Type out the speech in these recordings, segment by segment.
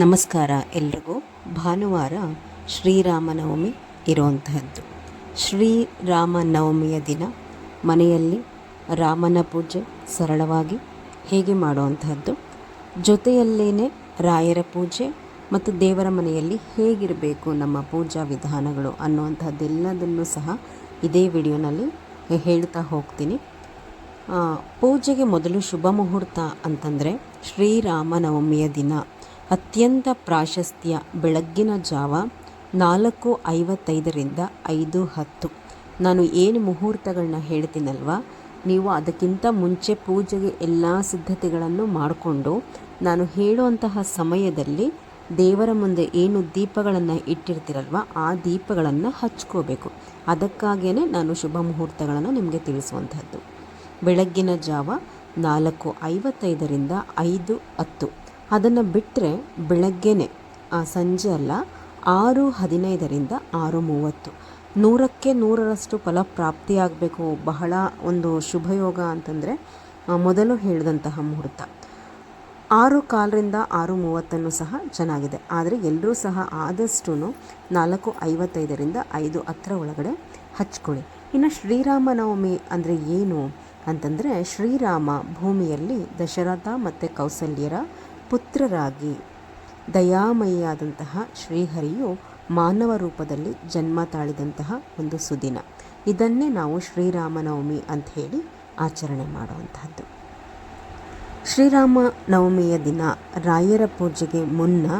ನಮಸ್ಕಾರ ಎಲ್ರಿಗೂ. ಭಾನುವಾರ ಶ್ರೀರಾಮನವಮಿ ಇರುವಂತಹದ್ದು. ಶ್ರೀರಾಮನವಮಿಯ ದಿನ ಮನೆಯಲ್ಲಿ ರಾಮನ ಪೂಜೆ ಸರಳವಾಗಿ ಹೇಗೆ ಮಾಡುವಂತಹದ್ದು ಜೊತೆಯಲ್ಲೇ ರಾಯರ ಪೂಜೆ ಮತ್ತು ದೇವರ ಮನೆಯಲ್ಲಿ ಹೇಗಿರಬೇಕು ನಮ್ಮ ಪೂಜಾ ವಿಧಾನಗಳು ಅನ್ನುವಂಥದ್ದೆಲ್ಲದನ್ನು ಸಹ ಇದೇ ವಿಡಿಯೋನಲ್ಲಿ ಹೇಳ್ತಾ ಹೋಗ್ತೀನಿ. ಪೂಜೆಗೆ ಮೊದಲು ಶುಭ ಮುಹೂರ್ತ ಅಂತಂದರೆ ಶ್ರೀರಾಮನವಮಿಯ ದಿನ ಅತ್ಯಂತ ಪ್ರಾಶಸ್ತ್ಯ ಬೆಳಗ್ಗಿನ ಜಾವ ನಾಲ್ಕು ಐವತ್ತೈದರಿಂದ ಐದು ಹತ್ತು. ನಾನು ಏನು ಮುಹೂರ್ತಗಳನ್ನ ಹೇಳ್ತೀನಲ್ವ? ನೀವು ಅದಕ್ಕಿಂತ ಮುಂಚೆ ಪೂಜೆಗೆ ಎಲ್ಲ ಸಿದ್ಧತೆಗಳನ್ನು ಮಾಡಿಕೊಂಡು ನಾನು ಹೇಳುವಂತಹ ಸಮಯದಲ್ಲಿ ದೇವರ ಮುಂದೆ ಏನು ದೀಪಗಳನ್ನು ಇಟ್ಟಿರ್ತೀರಲ್ವ, ಆ ದೀಪಗಳನ್ನು ಹಚ್ಕೋಬೇಕು. ಅದಕ್ಕಾಗಿಯೇ ನಾನು ಶುಭ ಮುಹೂರ್ತಗಳನ್ನು ನಿಮಗೆ ತಿಳಿಸುವಂಥದ್ದು ಬೆಳಗ್ಗಿನ ಜಾವ ನಾಲ್ಕು ಐವತ್ತೈದರಿಂದ ಐದು ಹತ್ತು. ಅದನ್ನು ಬಿಟ್ಟರೆ ಬೆಳಗ್ಗೆನೆ ಸಂಜೆ ಅಲ್ಲ, ಆರು ಹದಿನೈದರಿಂದ ಆರು ಮೂವತ್ತು. ನೂರಕ್ಕೆ ನೂರರಷ್ಟು ಫಲ ಪ್ರಾಪ್ತಿಯಾಗಬೇಕು ಬಹಳ ಒಂದು ಶುಭಯೋಗ ಅಂತಂದರೆ ಮೊದಲು ಹೇಳಿದಂತಹ ಮುಹೂರ್ತ. ಆರು ಕಾಲರಿಂದ ಆರು ಮೂವತ್ತನ್ನು ಸಹ ಚೆನ್ನಾಗಿದೆ. ಆದರೆ ಎಲ್ಲರೂ ಸಹ ಆದಷ್ಟು ನಾಲ್ಕು ಐವತ್ತೈದರಿಂದ ಐದು ಹತ್ತರ ಒಳಗಡೆ ಹಚ್ಕೊಳ್ಳಿ. ಇನ್ನು ಶ್ರೀರಾಮನವಮಿ ಅಂದರೆ ಏನು ಅಂತಂದರೆ, ಶ್ರೀರಾಮ ಭೂಮಿಯಲ್ಲಿ ದಶರಥ ಮತ್ತು ಕೌಸಲ್ಯರ ಪುತ್ರರಾಗಿ ದಯಾಮಯಿಯಾದಂತಹ ಶ್ರೀಹರಿಯು ಮಾನವ ರೂಪದಲ್ಲಿ ಜನ್ಮ ತಾಳಿದಂತಹ ಒಂದು ಸುದಿನ. ಇದನ್ನೇ ನಾವು ಶ್ರೀರಾಮನವಮಿ ಅಂತ ಹೇಳಿ ಆಚರಣೆ ಮಾಡುವಂತಹದ್ದು. ಶ್ರೀರಾಮ ನವಮಿಯ ದಿನ ರಾಯರ ಪೂಜೆಗೆ ಮುನ್ನ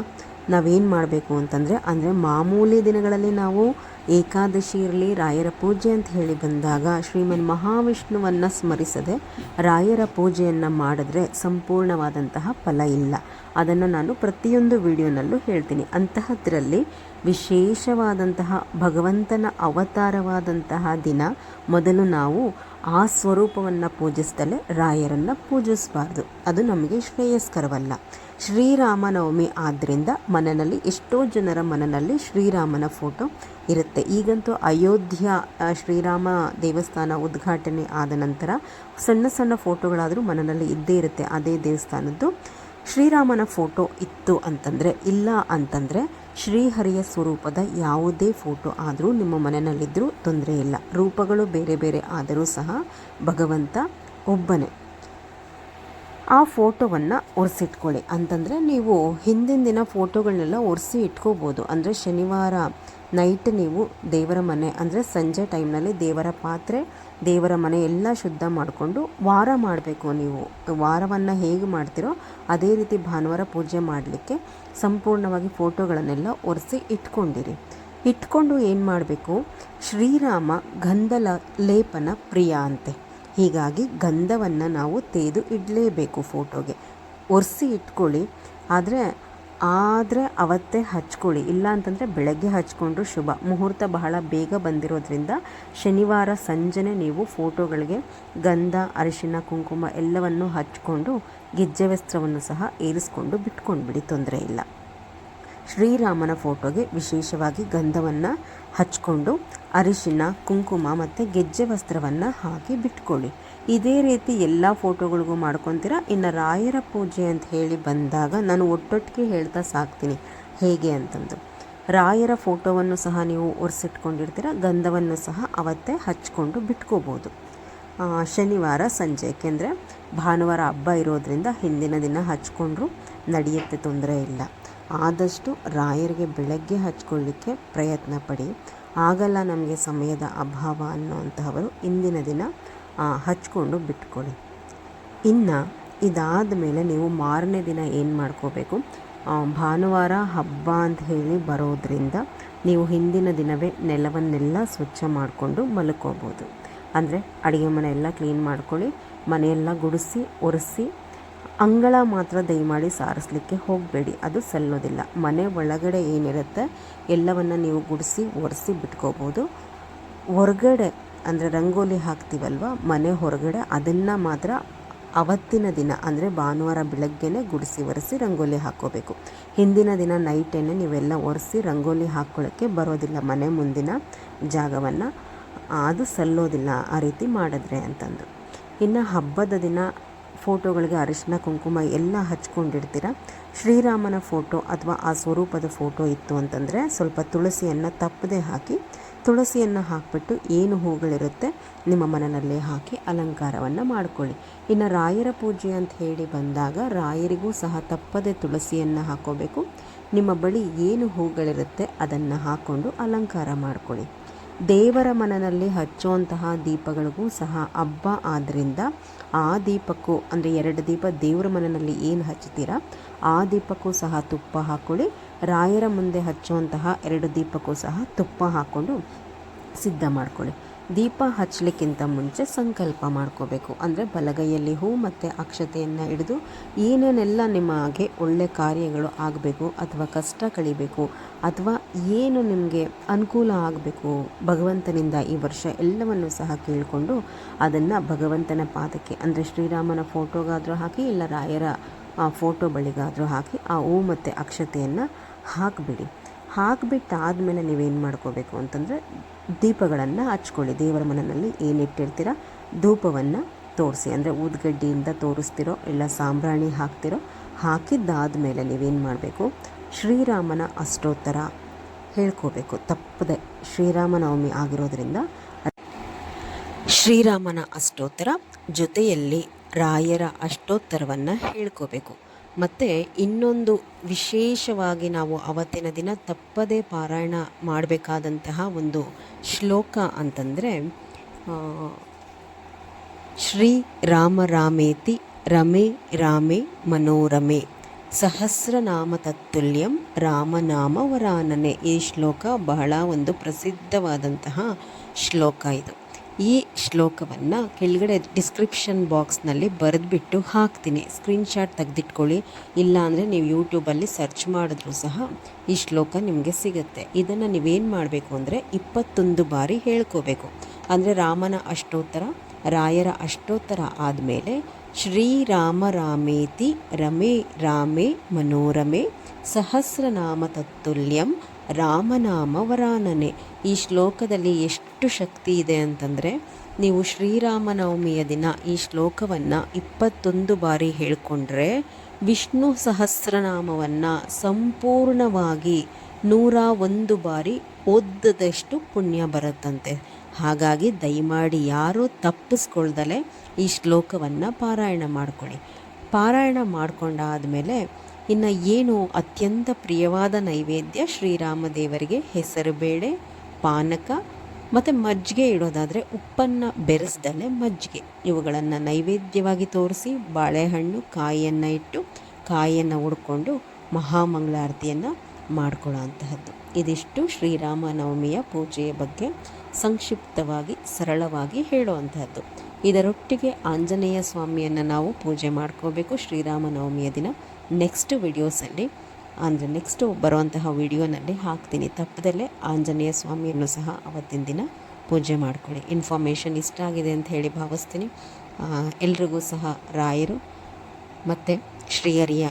ನಾವೇನು ಮಾಡಬೇಕು ಅಂತಂದರೆ, ಅಂದರೆ ಮಾಮೂಲಿ ದಿನಗಳಲ್ಲಿ ನಾವು ಏಕಾದಶಿ ಇರಲಿ, ರಾಯರ ಪೂಜೆ ಅಂತ ಹೇಳಿ ಬಂದಾಗ ಶ್ರೀಮನ್ ಮಹಾವಿಷ್ಣುವನ್ನು ಸ್ಮರಿಸದೆ ರಾಯರ ಪೂಜೆಯನ್ನು ಮಾಡಿದ್ರೆ ಸಂಪೂರ್ಣವಾದಂತಹ ಫಲ ಇಲ್ಲ. ಅದನ್ನು ನಾನು ಪ್ರತಿಯೊಂದು ವಿಡಿಯೋನಲ್ಲೂ ಹೇಳ್ತೀನಿ. ಅಂತಹದ್ರಲ್ಲಿ ವಿಶೇಷವಾದಂತಹ ಭಗವಂತನ ಅವತಾರವಾದಂತಹ ದಿನ ಮೊದಲು ನಾವು ಆ ಸ್ವರೂಪವನ್ನು ಪೂಜಿಸ್ತಲೇ ರಾಯರನ್ನು ಪೂಜಿಸಬಾರ್ದು. ಅದು ನಮಗೆ ಶ್ರೇಯಸ್ಕರವಲ್ಲ. ಶ್ರೀರಾಮನವಮಿ ಆದ್ದರಿಂದ ಮನನಲ್ಲಿ ಎಷ್ಟೋ ಜನರ ಮನನಲ್ಲಿ ಶ್ರೀರಾಮನ ಫೋಟೋ ಇರುತ್ತೆ. ಈಗಂತೂ ಅಯೋಧ್ಯ ಶ್ರೀರಾಮ ದೇವಸ್ಥಾನ ಉದ್ಘಾಟನೆ ಆದ ನಂತರ ಸಣ್ಣ ಸಣ್ಣ ಫೋಟೋಗಳಾದರೂ ಮನನಲ್ಲಿ ಇದ್ದೇ ಇರುತ್ತೆ. ಅದೇ ದೇವಸ್ಥಾನದ್ದು ಶ್ರೀರಾಮನ ಫೋಟೋ ಇತ್ತು ಅಂತಂದರೆ, ಇಲ್ಲ ಅಂತಂದರೆ ಶ್ರೀಹರಿಯ ಸ್ವರೂಪದ ಯಾವುದೇ ಫೋಟೋ ಆದರೂ ನಿಮ್ಮ ಮನೆಯಲ್ಲಿದ್ದರೂ ತೊಂದರೆ ಇಲ್ಲ. ರೂಪಗಳು ಬೇರೆ ಬೇರೆ ಆದರೂ ಸಹ ಭಗವಂತ ಒಬ್ಬನೇ. ಆ ಫೋಟೋವನ್ನು ಒರೆಸಿಟ್ಕೊಳ್ಳಿ. ಅಂತಂದರೆ ನೀವು ಹಿಂದಿನ ದಿನ ಫೋಟೋಗಳನ್ನೆಲ್ಲ ಒರೆಸಿ ಇಟ್ಕೋಬೋದು. ಅಂದರೆ ಶನಿವಾರ ನೈಟ್ ನೀವು ದೇವರ ಮನೆ, ಅಂದರೆ ಸಂಜೆ ಟೈಮ್ನಲ್ಲಿ ದೇವರ ಪಾತ್ರೆ, ದೇವರ ಮನೆ ಎಲ್ಲ ಶುದ್ಧ ಮಾಡಿಕೊಂಡು ವಾರ ಮಾಡಬೇಕು ನೀವು. ವಾರವನ್ನು ಹೇಗೆ ಮಾಡ್ತೀರೋ ಅದೇ ರೀತಿ ಭಾನುವಾರ ಪೂಜೆ ಮಾಡಲಿಕ್ಕೆ ಸಂಪೂರ್ಣವಾಗಿ ಫೋಟೋಗಳನ್ನೆಲ್ಲ ಒರೆಸಿ ಇಟ್ಕೊಂಡಿರಿ. ಇಟ್ಕೊಂಡು ಏನು ಮಾಡಬೇಕು? ಶ್ರೀರಾಮ ಗಂಧಲ ಲೇಪನ ಪ್ರಿಯ ಅಂತೆ. ಹೀಗಾಗಿ ಗಂಧವನ್ನು ನಾವು ತೆಗೆದು ಇಡಲೇಬೇಕು ಫೋಟೋಗೆ. ಒರೆಸಿ ಇಟ್ಕೊಳ್ಳಿ, ಆದರೆ ಆದರೆ ಅವತ್ತೇ ಹಚ್ಕೊಳ್ಳಿ. ಇಲ್ಲ ಅಂತಂದರೆ ಬೆಳಗ್ಗೆ ಹಚ್ಕೊಂಡ್ರು ಶುಭ. ಮುಹೂರ್ತ ಬಹಳ ಬೇಗ ಬಂದಿರೋದ್ರಿಂದ ಶನಿವಾರ ಸಂಜೆನೆ ನೀವು ಫೋಟೋಗಳಿಗೆ ಗಂಧ ಅರಿಶಿನ ಕುಂಕುಮ ಎಲ್ಲವನ್ನು ಹಚ್ಕೊಂಡು ಗೆಜ್ಜೆ ವಸ್ತ್ರವನ್ನು ಸಹ ಏರಿಸ್ಕೊಂಡು ಬಿಟ್ಕೊಂಡ್ಬಿಡಿ, ತೊಂದರೆ ಇಲ್ಲ. ಶ್ರೀರಾಮನ ಫೋಟೋಗೆ ವಿಶೇಷವಾಗಿ ಗಂಧವನ್ನು ಹಚ್ಕೊಂಡು ಅರಿಶಿನ, ಕುಂಕುಮ ಮತ್ತು ಗೆಜ್ಜೆ ವಸ್ತ್ರವನ್ನು ಹಾಕಿ ಬಿಟ್ಕೊಳ್ಳಿ. ಇದೇ ರೀತಿ ಎಲ್ಲ ಫೋಟೋಗಳಿಗೂ ಮಾಡ್ಕೊತೀರಾ? ಇನ್ನು ರಾಯರ ಪೂಜೆ ಅಂತ ಹೇಳಿ ಬಂದಾಗ ನಾನು ಒಟ್ಟೊಟ್ಟಿಗೆ ಹೇಳ್ತಾ ಸಾಕ್ತೀನಿ. ಹೇಗೆ ಅಂತಂದು. ರಾಯರ ಫೋಟೋವನ್ನು ಸಹ ನೀವು ಒರೆಸಿಟ್ಕೊಂಡಿರ್ತೀರ? ಗಂಧವನ್ನು ಸಹ ಅವತ್ತೇ ಹಚ್ಕೊಂಡು ಬಿಟ್ಕೋಬೋದು. ಶನಿವಾರ ಸಂಜೆ. ಏಕೆಂದರೆ ಭಾನುವಾರ ಹಬ್ಬ ಇರೋದ್ರಿಂದ ಹಿಂದಿನ ದಿನ ಹಚ್ಕೊಂಡ್ರೂ, ನಡೆಯುತ್ತೆ ತೊಂದರೆ ಇಲ್ಲ. ಆದಷ್ಟು ರಾಯರಿಗೆ ಬೆಳಗ್ಗೆ ಹಚ್ಕೊಳ್ಳಿಕ್ಕೆ ಪ್ರಯತ್ನ ಪಡಿ. ಆಗಲ್ಲ ನಮಗೆ ಸಮಯದ ಅಭಾವ ಅನ್ನುವಂತಹವರು ಇಂದಿನ ದಿನ ಹಚ್ಕೊಂಡು ಬಿಟ್ಕೊಳ್ಳಿ. ಇನ್ನು ಇದಾದ ಮೇಲೆ ನೀವು ಮಾರನೇ ದಿನ ಏನು ಮಾಡ್ಕೋಬೇಕು? ಭಾನುವಾರ ಹಬ್ಬ ಅಂತ ಹೇಳಿ ಬರೋದ್ರಿಂದ ನೀವು ಹಿಂದಿನ ದಿನವೇ ನೆಲವನ್ನೆಲ್ಲ ಸ್ವಚ್ಛ ಮಾಡಿಕೊಂಡು ಮಲ್ಕೋಬೋದು. ಅಂದರೆ ಅಡುಗೆ ಮನೆ ಎಲ್ಲ ಕ್ಲೀನ್ ಮಾಡ್ಕೊಳ್ಳಿ, ಮನೆಯೆಲ್ಲ ಗುಡಿಸಿ, ಒರೆಸಿ ಅಂಗಳ ಮಾತ್ರ ದಯಮಾಡಿ ಸಾರಿಸ್ಲಿಕ್ಕೆ ಹೋಗಬೇಡಿ, ಅದು ಸಲ್ಲೋದಿಲ್ಲ. ಮನೆ ಒಳಗಡೆ ಏನಿರುತ್ತೆ ಎಲ್ಲವನ್ನು ನೀವು ಗುಡಿಸಿ, ಒರೆಸಿ ಬಿಟ್ಕೋಬೋದು. ಹೊರಗಡೆ ಅಂದರೆ ರಂಗೋಲಿ ಹಾಕ್ತೀವಲ್ವ, ಮನೆ ಹೊರಗಡೆ ಅದನ್ನು ಮಾತ್ರ ಅವತ್ತಿನ ದಿನ ಅಂದರೆ ಭಾನುವಾರ ಬೆಳಗ್ಗೆನೇ ಗುಡಿಸಿ, ಒರೆಸಿ ರಂಗೋಲಿ ಹಾಕ್ಕೋಬೇಕು. ಹಿಂದಿನ ದಿನ ನೈಟೇನೆ ನೀವೆಲ್ಲ ಒರೆಸಿ ರಂಗೋಲಿ ಹಾಕ್ಕೊಳ್ಳೋಕ್ಕೆ ಬರೋದಿಲ್ಲ ಮನೆ ಮುಂದಿನ ಜಾಗವನ್ನು. ಅದು ಸಲ್ಲೋದಿಲ್ಲ ಆ ರೀತಿ ಮಾಡಿದ್ರೆ ಅಂತಂದು. ಇನ್ನು ಹಬ್ಬದ ದಿನ ಫೋಟೋಗಳಿಗೆ ಅರಿಶಿನ, ಕುಂಕುಮ ಎಲ್ಲ ಹಚ್ಕೊಂಡಿರ್ತೀರ ಶ್ರೀರಾಮನ ಫೋಟೋ ಅಥವಾ ಆ ಸ್ವರೂಪದ ಫೋಟೋ ಇತ್ತು ಅಂತಂದರೆ ಸ್ವಲ್ಪ ತುಳಸಿಯನ್ನು ತಪ್ಪದೆ ಹಾಕಿ, ತುಳಸಿಯನ್ನು ಹಾಕಿಬಿಟ್ಟು ಏನು ಹೂಗಳಿರುತ್ತೆ ನಿಮ್ಮ ಮನೆಯಲ್ಲೇ ಹಾಕಿ ಅಲಂಕಾರವನ್ನು ಮಾಡಿಕೊಳ್ಳಿ. ಇನ್ನು ರಾಯರ ಪೂಜೆ ಅಂತ ಹೇಳಿ ಬಂದಾಗ ರಾಯರಿಗೂ ಸಹ ತಪ್ಪದೆ ತುಳಸಿಯನ್ನು ಹಾಕೋಬೇಕು. ನಿಮ್ಮ ಬಳಿ ಏನು ಹೂಗಳಿರುತ್ತೆ ಅದನ್ನು ಹಾಕ್ಕೊಂಡು ಅಲಂಕಾರ ಮಾಡಿಕೊಳ್ಳಿ. ದೇವರ ಮನನಲ್ಲಿ ಹಚ್ಚುವಂತಹ ದೀಪಗಳಿಗೂ ಸಹ ಹಬ್ಬ. ಆದ್ದರಿಂದ ಆ ದೀಪಕ್ಕೂ, ಅಂದರೆ ಎರಡು ದೀಪ ದೇವರ ಮನನಲ್ಲಿ ಏನು ಹಚ್ಚುತ್ತೀರಾ, ಆ ದೀಪಕ್ಕೂ ಸಹ ತುಪ್ಪ ಹಾಕ್ಕೊಳ್ಳಿ ರಾಯರ ಮುಂದೆ ಹಚ್ಚುವಂತಹ ಎರಡು ದೀಪಕ್ಕೂ ಸಹ ತುಪ್ಪ ಹಾಕ್ಕೊಂಡು ಸಿದ್ಧ ಮಾಡ್ಕೊಳ್ಳಿ. ದೀಪ ಹಚ್ಚಲಿಕ್ಕಿಂತ ಮುಂಚೆ ಸಂಕಲ್ಪ ಮಾಡ್ಕೋಬೇಕು. ಅಂದರೆ ಬಲಗೈಯಲ್ಲಿ ಹೂ ಮತ್ತು ಅಕ್ಷತೆಯನ್ನು ಹಿಡಿದು ಏನೇನೆಲ್ಲ ನಿಮಗೆ ಒಳ್ಳೆ ಕಾರ್ಯಗಳು ಆಗಬೇಕು ಅಥವಾ ಕಷ್ಟ ಕಳಿಬೇಕು ಅಥವಾ ಏನು ನಿಮಗೆ ಅನುಕೂಲ ಆಗಬೇಕು ಭಗವಂತನಿಂದ ಈ ವರ್ಷ ಎಲ್ಲವನ್ನು ಸಹ ಕೇಳಿಕೊಂಡು ಅದನ್ನು ಭಗವಂತನ ಪಾದಕ್ಕೆ ಅಂದರೆ ಶ್ರೀರಾಮನ ಫೋಟೋಗಾದರೂ ಹಾಕಿ ಇಲ್ಲ ರಾಯರ ಫೋಟೋ ಬಳಿಗಾದರೂ ಹಾಕಿ ಆ ಹೂ ಮತ್ತು ಅಕ್ಷತೆಯನ್ನು ಹಾಕಿಬಿಡಿ. ಹಾಕಿಬಿಟ್ಟಾದಮೇಲೆ ನೀವೇನು ಮಾಡ್ಕೋಬೇಕು ಅಂತಂದರೆ ದೀಪಗಳನ್ನು ಹಚ್ಕೊಳ್ಳಿ. ದೇವರ ಮನೆಯಲ್ಲಿ ಏನಿಟ್ಟಿರ್ತೀರ ಧೂಪವನ್ನು ತೋರಿಸಿ. ಅಂದರೆ ಊದ್ಗಡ್ಡಿಯಿಂದ ತೋರಿಸ್ತಿರೋ ಇಲ್ಲ ಸಾಂಬ್ರಾಣಿ ಹಾಕ್ತಿರೋ ಹಾಕಿದ್ದಾದಮೇಲೆ ನೀವೇನು ಮಾಡಬೇಕು? ಶ್ರೀರಾಮನ ಅಷ್ಟೋತ್ತರ ಹೇಳ್ಕೋಬೇಕು. ತಪ್ಪದೆ ಶ್ರೀರಾಮನವಮಿ ಆಗಿರೋದ್ರಿಂದ ಶ್ರೀರಾಮನ ಅಷ್ಟೋತ್ತರ ಜೊತೆಯಲ್ಲಿ ರಾಯರ ಅಷ್ಟೋತ್ತರವನ್ನು ಹೇಳ್ಕೋಬೇಕು. ಮತ್ತು ಇನ್ನೊಂದು ವಿಶೇಷವಾಗಿ ನಾವು ಅವತ್ತಿನ ದಿನ ತಪ್ಪದೇ ಪಾರಾಯಣ ಮಾಡಬೇಕಾದಂತಹ ಒಂದು ಶ್ಲೋಕ ಅಂತಂದರೆ ಶ್ರೀ ರಾಮ ರಾಮೇತಿ ರಮೆ ರಾಮೆ ಮನೋರಮೆ ಸಹಸ್ರನಾಮ ತತ್ತುಲ್ಯಂ ರಾಮನಾಮ ವರಾನನೆ ಈ ಶ್ಲೋಕ ಬಹಳ ಒಂದು ಪ್ರಸಿದ್ಧವಾದಂತಹ ಶ್ಲೋಕ ಇದು. ಈ ಶ್ಲೋಕವನ್ನು ಕೆಳಗಡೆ ಡಿಸ್ಕ್ರಿಪ್ಷನ್ ಬಾಕ್ಸ್ನಲ್ಲಿ ಬರೆದ್ಬಿಟ್ಟು ಹಾಕ್ತೀನಿ. ಸ್ಕ್ರೀನ್ಶಾಟ್ ತೆಗೆದಿಟ್ಕೊಳ್ಳಿ. ಇಲ್ಲಾಂದರೆ ನೀವು ಯೂಟ್ಯೂಬಲ್ಲಿ ಸರ್ಚ್ ಮಾಡಿದ್ರೂ ಸಹ ಈ ಶ್ಲೋಕ ನಿಮಗೆ ಸಿಗುತ್ತೆ. ಇದನ್ನು ನೀವೇನು ಮಾಡಬೇಕು ಅಂದರೆ ಇಪ್ಪತ್ತೊಂದು ಬಾರಿ ಹೇಳ್ಕೋಬೇಕು. ಅಂದರೆ ರಾಮನ ಅಷ್ಟೋತ್ತರ, ರಾಯರ ಅಷ್ಟೋತ್ತರ ಆದಮೇಲೆ ಶ್ರೀರಾಮ ರಾಮೇತಿ ರಮೇ ರಾಮೇ ಮನೋರಮೆ ಸಹಸ್ರನಾಮ ತತ್ತುಲ್ಯಂ ರಾಮನಾಮ ವರಾನನೆ ಈ ಶ್ಲೋಕದಲ್ಲಿ ಎಷ್ಟು ಶಕ್ತಿ ಇದೆ ಅಂತಂದರೆ, ನೀವು ಶ್ರೀರಾಮನವಮಿಯ ದಿನ ಈ ಶ್ಲೋಕವನ್ನು ಇಪ್ಪತ್ತೊಂದು ಬಾರಿ ಹೇಳಿಕೊಂಡ್ರೆ, ವಿಷ್ಣು ಸಹಸ್ರನಾಮವನ್ನು ಸಂಪೂರ್ಣವಾಗಿ ನೂರ ಒಂದು ಬಾರಿ ಓದ್ದದಷ್ಟು ಪುಣ್ಯ ಬರುತ್ತಂತೆ. ಹಾಗಾಗಿ ದಯಮಾಡಿ ಯಾರೂ ತಪ್ಪಿಸ್ಕೊಳ್ದಲೆ ಈ ಶ್ಲೋಕವನ್ನು ಪಾರಾಯಣ ಮಾಡಿಕೊಳ್ಳಿ. ಪಾರಾಯಣ ಮಾಡಿಕೊಂಡಾದಮೇಲೆ ಇನ್ನು ಏನು ಅತ್ಯಂತ ಪ್ರಿಯವಾದ ನೈವೇದ್ಯ ಶ್ರೀರಾಮದೇವರಿಗೆ ಹೆಸರು ಬೇಳೆ, ಪಾನಕ ಮತ್ತು ಮಜ್ಜಿಗೆ ಇಡೋದಾದರೆ ಉಪ್ಪನ್ನು ಬೆರೆಸ್ದಲ್ಲೇ ಮಜ್ಜಿಗೆ. ಇವುಗಳನ್ನು ನೈವೇದ್ಯವಾಗಿ ತೋರಿಸಿ ಬಾಳೆಹಣ್ಣು, ಕಾಯಿಯನ್ನು ಇಟ್ಟು ಕಾಯಿಯನ್ನು ಉಡ್ಕೊಂಡು ಮಹಾಮಂಗಳಾರತಿಯನ್ನು ಮಾಡ್ಕೊಳ್ಳೋ ಇದಿಷ್ಟು ಶ್ರೀರಾಮನವಮಿಯ ಪೂಜೆಯ ಬಗ್ಗೆ ಸಂಕ್ಷಿಪ್ತವಾಗಿ, ಸರಳವಾಗಿ ಹೇಳುವಂತಹದ್ದು ಇದರೊಟ್ಟಿಗೆ ಆಂಜನೇಯ ಸ್ವಾಮಿಯನ್ನು ನಾವು ಪೂಜೆ ಮಾಡ್ಕೋಬೇಕು ಶ್ರೀರಾಮನವಮಿಯ ದಿನ. ನೆಕ್ಸ್ಟ್ ವಿಡಿಯೋಸಲ್ಲಿ, ಅಂದರೆ ನೆಕ್ಸ್ಟು ಬರುವಂತಹ ವಿಡಿಯೋನಲ್ಲಿ ಹಾಕ್ತೀನಿ. ತಪ್ಪದಲ್ಲೇ ಆಂಜನೇಯ ಸ್ವಾಮಿಯನ್ನು ಸಹ ಅವತ್ತಿನ ದಿನ ಪೂಜೆ ಮಾಡಿಕೊಳ್ಳಿ. ಇನ್ಫಾರ್ಮೇಷನ್ ಇಷ್ಟ ಆಗಿದೆ ಅಂತ ಹೇಳಿ ಭಾವಿಸ್ತೀನಿ. ಎಲ್ರಿಗೂ ಸಹ ರಾಯರು ಮತ್ತು ಶ್ರೀಯರಿಯ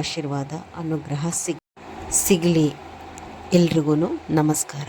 ಆಶೀರ್ವಾದ, ಅನುಗ್ರಹ ಸಿಗ್ ಸಿಗಲಿ ಎಲ್ರಿಗೂ ನಮಸ್ಕಾರ